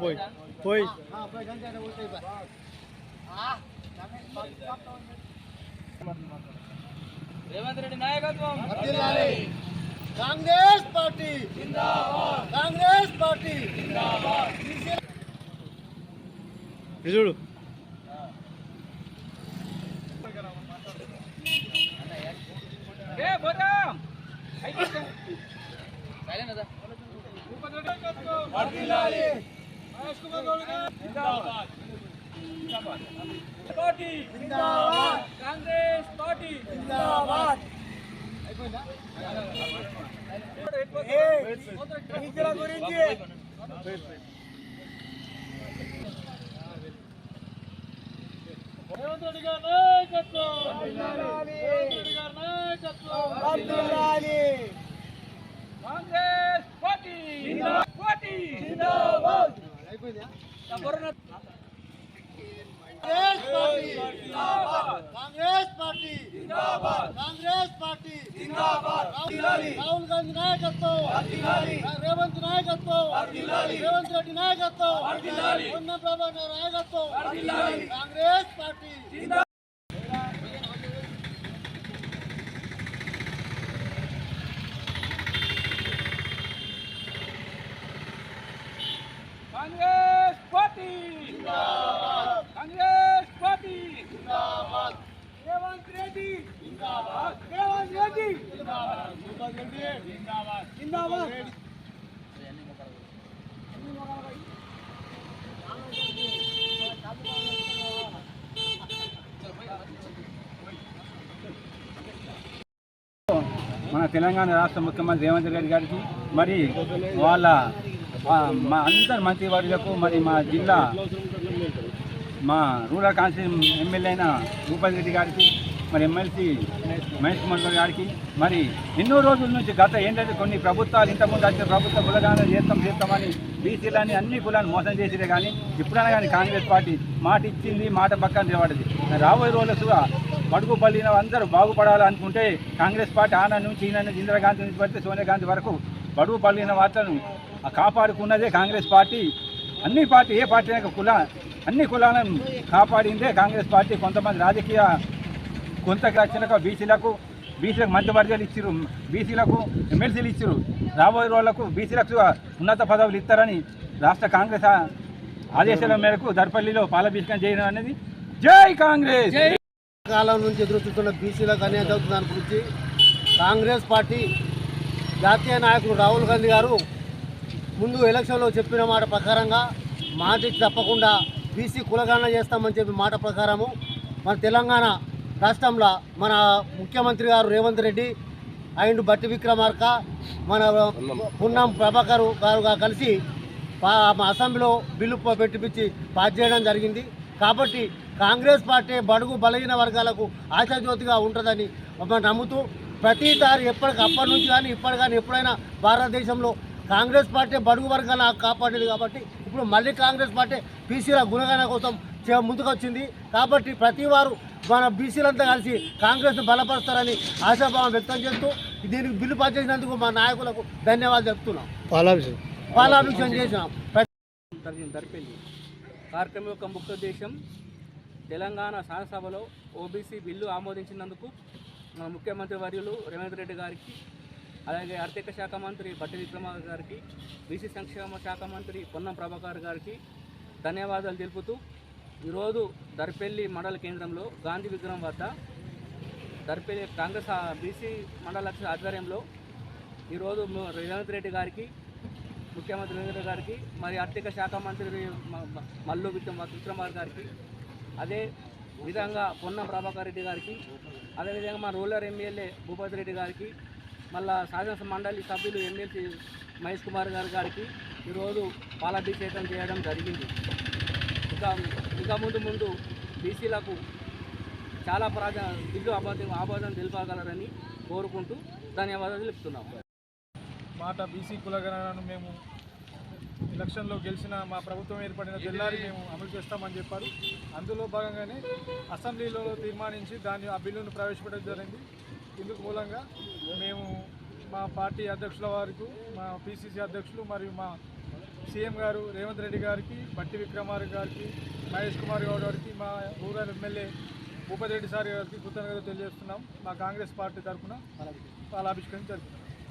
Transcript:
పోయి పోయి రేవంత్ రెడ్డి నాయకత్వం. Congress party. Congress party. చూడు. ఏ పోతాం. పార్టీ కాంగ్రెస్ పార్టీ గురించి రేవంత్ రెడ్డి గారి నాయకత్వం రేవంత్ రెడ్డి గారి నాయకత్వం Congress party party. Congress party Congress party Rahul Gandhi నాయకత్వం రేవంత్ నాయకత్వం రేవంత్ రెడ్డి నాయకత్వం పొన్న ప్రభాకర్ నాయకత్వం Congress party Congress party Congress party Revanth Reddy Revanth Reddy జిందాబాద్ మన తెలంగాణ రాష్ట్ర ముఖ్యమంత్రి రేవంత్ రెడ్డి గారికి మరి వాళ్ళ మా అందరి మంత్రివర్యులకు మరి మా జిల్లా మా రూరల్ కౌన్సిల్ ఎమ్మెల్యే అయిన భూపతి రెడ్డి గారికి మరి ఎమ్మెల్సీ మహేష్ కుమార్ గారికి మరి ఎన్నో రోజుల నుంచి గత ఏంటంటే కొన్ని ప్రభుత్వాలు ఇంతకుముందు వచ్చిన ప్రభుత్వ కులగానే చేస్తాం చేస్తామని బీసీలని అన్ని కులాన్ని మోసం చేసిరే కానీ ఇప్పుడైనా కానీ కాంగ్రెస్ పార్టీ మాట ఇచ్చింది మాట పక్కన నిలబడింది. రాబోయే రోజులుగా బడుగు పల్లిన అందరూ బాగుపడాలనుకుంటే కాంగ్రెస్ పార్టీ ఆన నుంచి ఈయన నుంచి ఇందిరాగాంధీ నుంచి పడితే సోనియా గాంధీ వరకు బడుగు పల్లిన వార్తను కాపాడుకున్నదే కాంగ్రెస్ పార్టీ. అన్ని పార్టీ ఏ పార్టీ అయినా కుల అన్ని కులాలను కాపాడిందే కాంగ్రెస్ పార్టీ. కొంతమంది రాజకీయ కొంత రక్షణకు బీసీలకు బీసీలకు మంత్రివర్గాలు ఇచ్చారు బీసీలకు ఎమ్మెల్సీలు ఇచ్చారు రాబోయే రోజులకు బీసీలకు ఉన్నత పదవులు ఇస్తారని రాష్ట్ర కాంగ్రెస్ ఆదేశాల మేరకు దర్పల్లిలో పాలాభిషేకం చేయడం అనేది జై కాంగ్రెస్! కాలం నుంచి ఎదురు బీసీలకు అనేది అవుతుందని దాని గురించి కాంగ్రెస్ పార్టీ జాతీయ నాయకుడు రాహుల్ గాంధీ గారు ముందు ఎలక్షన్లో చెప్పిన మాట ప్రకారంగా మాట తప్పకుండా బీసీ కులగణన చేస్తామని చెప్పి మాట ప్రకారము మన తెలంగాణ రాష్ట్రంలో మన ముఖ్యమంత్రి గారు రేవంత్ రెడ్డి అండ్ బట్టి విక్రమార్క మన పున్నం ప్రభాకర్ గారుగా కలిసి అసెంబ్లీలో బిల్లు పెట్టిపించి పాస్ చేయడం జరిగింది. కాబట్టి కాంగ్రెస్ పార్టీ బడుగు బలహీన వర్గాలకు ఆశాజ్యోతిగా ఉంటుందని మనం నమ్ముతూ ప్రతిసారి ఎప్పటికి అప్పటి నుంచి కానీ ఇప్పటి కానీ ఎప్పుడైనా భారతదేశంలో కాంగ్రెస్ పార్టీ బడుగు వర్గాల కాపాడేది కాబట్టి ఇప్పుడు మళ్ళీ కాంగ్రెస్ పార్టీ బీసీల గుణగణ కోసం ముందుకొచ్చింది. కాబట్టి ప్రతి వారు మన బీసీలంతా కలిసి కాంగ్రెస్ను బలపరుస్తారని ఆశాభావం వ్యక్తం చేస్తూ దీనికి బిల్లు పాస్ చేసినందుకు మా నాయకులకు ధన్యవాదాలు చెప్తున్నాం. పాలాభిషేకం. పాలాభిషేకం చేసినాం. దర్పల్లి కార్యక్రమం యొక్క ముఖ్య ఉద్దేశం తెలంగాణ శాసనసభలో ఓబీసీ బిల్లు ఆమోదించినందుకు మన ముఖ్యమంత్రి వర్యులు రేవంత్ రెడ్డి గారికి అలాగే ఆర్థిక శాఖ మంత్రి బట్టి విక్రమార్ గారికి బీసీ సంక్షేమ శాఖ మంత్రి పొన్నం ప్రభాకర్ గారికి ధన్యవాదాలు తెలుపుతూ ఈరోజు దర్పల్లి మండల కేంద్రంలో గాంధీ విగ్రహం వద్ద దర్పల్లి కాంగ్రెస్ బీసీ మండల ఆధ్వర్యంలో ఈరోజు రేవంత్ రెడ్డి గారికి ముఖ్యమంత్రి రేవంత్ రెడ్డి గారికి మరి ఆర్థిక శాఖ మంత్రి మల్లు విక్రమార్ గారికి అదే విధంగా పొన్నం ప్రభాకర్ రెడ్డి గారికి అదేవిధంగా మా రూరల్ ఎమ్మెల్యే భూపతి రెడ్డి గారికి మళ్ళా శాసన మండలి సభ్యులు ఎమ్మెల్సీ మహేష్ కుమార్ గారి గారికి ఈరోజు పాలాభిషేకం చేయడం జరిగింది. ఇంకా ఇంకా ముందు ముందు బీసీలకు చాలా ప్రాధ బిల్లు ఆబోధం ఆబాధం తెలుపగలరని కోరుకుంటూ ధన్యవాదాలు తెలుపుతున్నాము మాట బీసీ కులగణనను మేము ఎలక్షన్లో గెలిచిన మా ప్రభుత్వం ఏర్పడిన తెల్లారి మేము అమలు చేస్తామని చెప్పారు. అందులో భాగంగానే అసెంబ్లీలో తీర్మానించి దాన్ని ఆ బిల్లును ప్రవేశపెట్టడం జరిగింది. ఇందుకు మూలంగా మేము మా పార్టీ అధ్యక్షుల వారికి మా పిసిసి అధ్యక్షులు మరియు మా సీఎం గారు రేవంత్ రెడ్డి గారికి బట్టి విక్రమార్క గారికి మహేష్ కుమార్ గౌడ్ గారికి మా rural MLA Bhupathi Reddy sir గారికి కృతజ్ఞతలు తెలియజేస్తున్నాం. మా కాంగ్రెస్ పార్టీ తరఫున పాలాభిషేకం జరుగుతుంది.